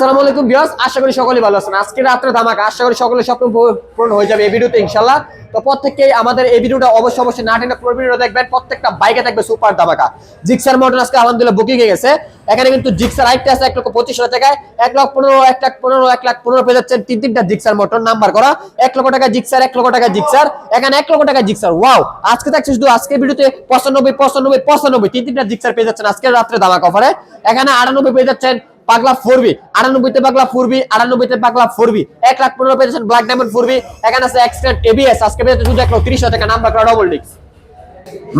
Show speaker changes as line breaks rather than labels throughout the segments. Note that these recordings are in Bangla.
আসসালামু আলাইকুম বিয়াস আশা করি সকলেই ভালো আছেন। আজকে রাত্রে ধামাকা, আশা করি সকলের স্বপ্ন পূরণ- হয়ে যাবে এই ভিডিওতে ইনশাল্লাহ তো প্রত্যেককেই আমাদের এই ভিডিওটা অবশ্যই অবশ্যই না টেনে পুরো ভিডিও দেখবেন, প্রত্যেকটা বাইকে থাকবে সুপার ধামাকা। জিক্সার মডেল আজকে আলহামদুলিল্লাহ বুকিং হয়ে গেছে। এখানে কিন্তু জিক্সার আইটটা আছে, এক লক্ষ পঁচিশ হাজার টাকায়। এক লাখ পনেরো, এক লাখ পনেরো, এক লাখ পনেরো পেয়ে যাচ্ছেন তিন তিনটা জিক্সার মোটর, নাম্বার করা। এক লক্ষ টাকা জিক্সার, এক লক্ষ টাকা জিক্সার। এখানে এক লক্ষ টাকা জিক্সার, ওয়াও! আজকে থাকছে শুধু আজকে ভিডিওতে পঁচানব্বই পঁচানব্বই পঁচানব্বই, তিন তিনটা জিক্সার পেয়ে যাচ্ছেন আজকে রাত্রে ধামাকা অফারে এখানে আটানব্বই পেয়ে যাচ্ছেন পাগলা ফোরবি, আটানব্বইতে পাগলা ফোরবি, আটানব্বইতে পাগলা ফোরবি, এক লাখ পনেরো পেয়েছেন ব্ল্যাক ডায়মন্ড ফোরবি, এখানে আছে এক্সটেন্ট এবিএস আজকে পেয়েছে শুধু এক তিরিশ হাজার টাকা নাম্বার করা ডবল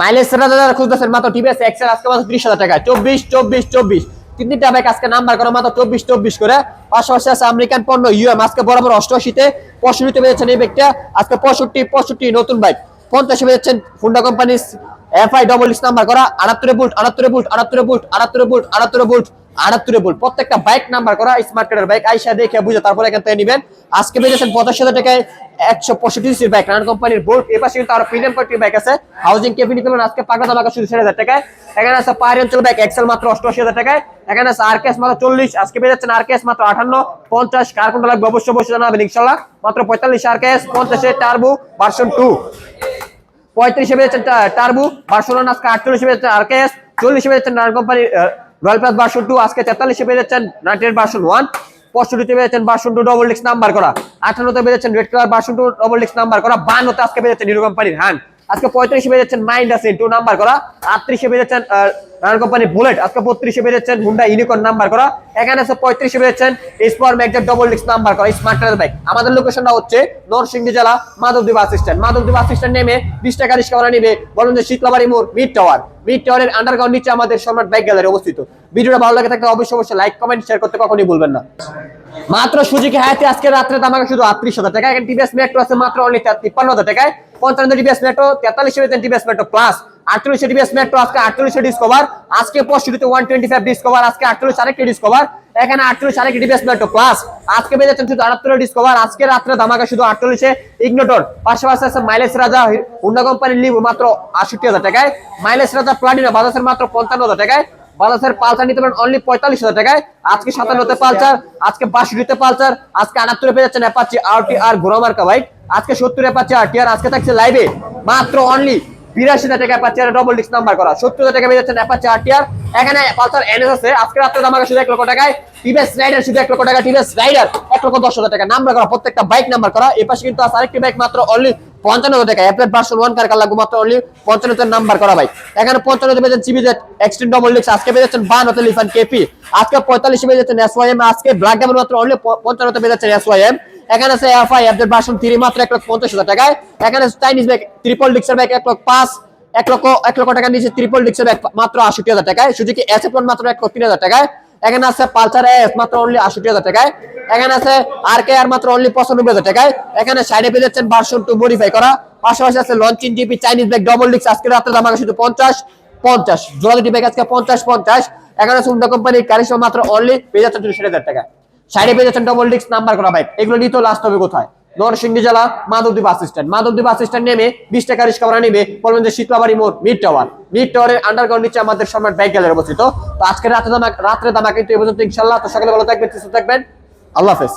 মাইলেজ সেটা খুঁজতেছেন, মাত্র টিভিএস আজকে মাত্র হাজার টাকা চব্বিশ চব্বিশ চব্বিশ। তিন তিনটা বাইক আজকে নাম্বার করা, মাত্র চব্বিশ চব্বিশ করে। পাশাপাশি আছে আমেরিকান পণ্য ইউএম আজকে বরাবর অষ্টআশিতে পঁয়ষট্টিতে পেয়েছেন এই বাইকটা আজকে পঁয়ষট্টি পঁয়ষট্টি নতুন বাইক পঞ্চাশে পেয়েছেন Honda company FI double X number করা, আটাত্তরে বুল্ট আটাত্তরে বুল্ট আটাত্তরে বুল্ট আটাত্তরে বুল্ট আটাত্তরে বুল্ট আটাত্তরে বুল্ট প্রত্যেকটা বাইক নাম্বার করা স্মার্ট কার্ডের বাইক, আইসা দেখে বুঝে তারপরে এখান থেকে নেবেন। আজকে পেয়েছেন পঁচাশি হাজার টাকায় একশো পঁয়ষট্টি সিসির বাইক। রান কোম্পানির বোল্ট এ পাশে কিন্তু আরও প্রিমিয়াম কোয়ালিটির বাইক আছে। হাউজিং কেপি নিতে আজকে পাকা দামাকা শুধু ষাট হাজার টাকায়। এখানে আছে পাহাড়ি অঞ্চল বাইক এক্সেল মাত্র অষ্টআশি হাজার টাকায়। এখানে আছে আরকেএস মাত্র চল্লিশ। আজকে পেয়ে যাচ্ছেন আরকেএস মাত্র আঠান্ন, পঞ্চাশ। কার কোনটা লাগবে অবশ্যই অবশ্যই জানাবেন ইনশাল্লাহ মাত্র পঁয়তাল্লিশ আরকেএস পঞ্চাশে টার্বো ভার্সন টু পঁয়ত্রিশে পেয়েছেন টার্বু বার্সেলোনা আজকে আটচল্লিশে পেয়েছেন আরকেএস চল্লিশে পেয়েছেন রান কোম্পানি রয়্যাল প্লাস বাসন টু আজকে তেতাল্লিশে পেয়েছেন নাইনটেন বাসন ওয়ান পঁয়ষট্টিতে পেয়েছেন বাসন টু ডবল ডিক্স নাম্বার করা। আঠান্নতে পেয়েছেন রেড কালার বাসন টু ডবল ডিক্স নাম্বার করা। বান্নতে আজকে পেয়েছেন নিরু কোম্পানির হ্যান্ড আজকে পঁয়ত্রিশে পেয়েছেন মাইন্ড আছে টু নাম্বার করা। আটত্রিশে পেয়েছেন রান কোম্পানি বুলেট। আজকে বত্রিশে পেয়ে যাচ্ছেন হুন্ডা ইউনিকর্ন নাম্বার করা। এখানে আছে পঁয়ত্রিশে পেয়েছেন স্পর ম্যাকজার ডবল ডিক্স নাম্বার করা স্মার্ট বাইক আমাদের লোকেশনটা হচ্ছে নরসিংদী জেলা Madhabdi bus stand Madhabdi bus stand নেমে বিশ টাকা রিক্সা নিবে বলুন যে শীতলাবাড়ি মোড় মিড টাওয়ার মিড টাওয়ারের আন্ডারগ্রাউন্ড নিচে আমাদের সম্রাট বাইক গ্যালারি অবস্থিত। ভিডিওটা ভালো লাগে থাকলে অবশ্যই অবশ্যই লাইক কমেন্ট শেয়ার করতে কখনই ভুলবেন না। মাত্র সুযোগে হায়াতে আজকে রাত্রে দামাকে শুধু আটত্রিশ হাজার টাকা এখানে টিভিএস মেট্রো আছে মাত্র অনলি তিপ্পান্ন হাজার টাকায়। পঞ্চান্ন টিভিএস মেট্রো তেতাল্লিশ টিভিএস মেট্রো প্লাস আটচল্লিশ টিভিএস মেট্রো আজকে আটচল্লিশ ডিসকভার আজকে পঁয়ষট্টিতে ওয়ান টোয়েন্টি ফাইভ ডিসকভার আজকে আটচল্লিশ আরেকটি ডিসকভার এখানে আটচল্লিশ আরেকটি টিভিএস মেট্রো প্লাস আজকে পেয়ে যাচ্ছেন শুধু আটাত্তর ডিসকভার আজকে রাত্রে দামাকা শুধু আটচল্লিশে ইগনোটর পাশাপাশি আছে মাইলেজ রাজা হুন্ডা কোম্পানির লিভ মাত্র আষট্টি হাজার টাকায়। মাইলেজ রাজা প্লাটিনা বাজাজের মাত্র পঞ্চান্ন হাজার টাকায়। বাজাজের পালসার নিতে পারেন অনলি পঁয়তাল্লিশ হাজার টাকায়। আজকে সাতান্নতে পালসার, আজকে বাষট্টিতে পালসার, আজকে আটাত্তরে পেয়ে যাচ্ছেন অ্যাপাচি আরটি আর ঘোরামার্কা বাইক আজকে সত্তর অ্যাপাচি আর টিআর আজকে থাকছে লাইভে মাত্র অনলি বিরাশি হাজার টাকা Apache R double disc number করা। সত্তর হাজার টাকা পেয়ে যাচ্ছেন অ্যাপাচি আর টিআর এখানে পালসার এনএস আছে। আজকে রাত্রে দাম শুধু এক লক্ষ টাকায়। টিভিএস রাইডার শুধু এক লক্ষ টাকা টিভিএস রাইডার এক লক্ষ দশ হাজার টাকা। নাম্বার করা, প্রত্যেকটা বাইক নাম্বার করা। এই পাশে কিন্তু আরেকটি বাইক মাত্র অনলি পঞ্চান্ন টাকা। অ্যাপেল ভার্সন ওয়ান কার লাগবে মাত্র অনলি পঞ্চান্ন নাম্বার করা বাইক এখানে পঞ্চান্ন পেয়েছেন সিবিজেড এক্সটেন্ড ডবল ডিস্ক আজকে পেয়ে যাচ্ছেন বান হতে লিফান কেপি আজকে পঁয়তাল্লিশ পেয়ে যাচ্ছেন এসওয়াইএম আজকে ব্ল্যাক ডায়মন্ড মাত্র অনলি পঞ্চান্ন পেয়ে যাচ্ছেন এসওয়াইএম এখানে আছে এফআই অ্যাপডেট ভার্সন থ্রি মাত্র এক লক্ষ পঞ্চাশ হাজার টাকায়। এখানে চাইনিজ ব্যাগ ট্রিপল ডিক্সের ব্যাগ এক লক্ষ পাঁচ, এক লক্ষ এক লক্ষ টাকা নিচে ট্রিপল ডিক্সের ব্যাগ মাত্র আষট্টি হাজার টাকায়। সুজুকি এস এফ মাত্র এক লক্ষ তিন হাজার টাকায়। এখানে আছে পালসার এস মাত্র অনলি আষট্টি হাজার টাকায়। এখানে আছে আর কে আর মাত্র অনলি পঁচানব্বই হাজার টাকায়। এখানে সাইডে পেয়ে যাচ্ছেন ভার্সন টু মডিফাই করা। পাশাপাশি আছে launching GP Chinese bag double ডিক্স আজকে রাত্রে দাম শুধু পঞ্চাশ পঞ্চাশ। জোড়া ব্যাগ আজকে পঞ্চাশ পঞ্চাশ। এখানে সুন্দর কোম্পানির কারিশমা মাত্র অনলি পেয়ে যাচ্ছেন ষাট হাজার টাকা সাইডে পেয়ে যাচ্ছেন ডবল ডিক্স নাম্বার করা বাইক এগুলো নিতে লাস্ট হবে কোথায়? নরসিংদী জেলা Madhabdi bus stand. Madhabdi bus stand নেমে বিশ টাকা রিক্সা ভাড়া নেবে বলবেন যে শীতলাবাড়ি মোড়, মিড টাওয়ার। মিড টাওয়ারের আন্ডারগ্রাউন্ড নিচে আমাদের সম্রাট ব্যাংক গ্যালারি অবস্থিত। তো আজকে রাতে দামা রাত্রে দামা কিন্তু এই পর্যন্ত ইনশাল্লাহ তো সকালে ভালো থাকবেন, সুস্থ থাকবেন। আল্লাহ হাফেজ।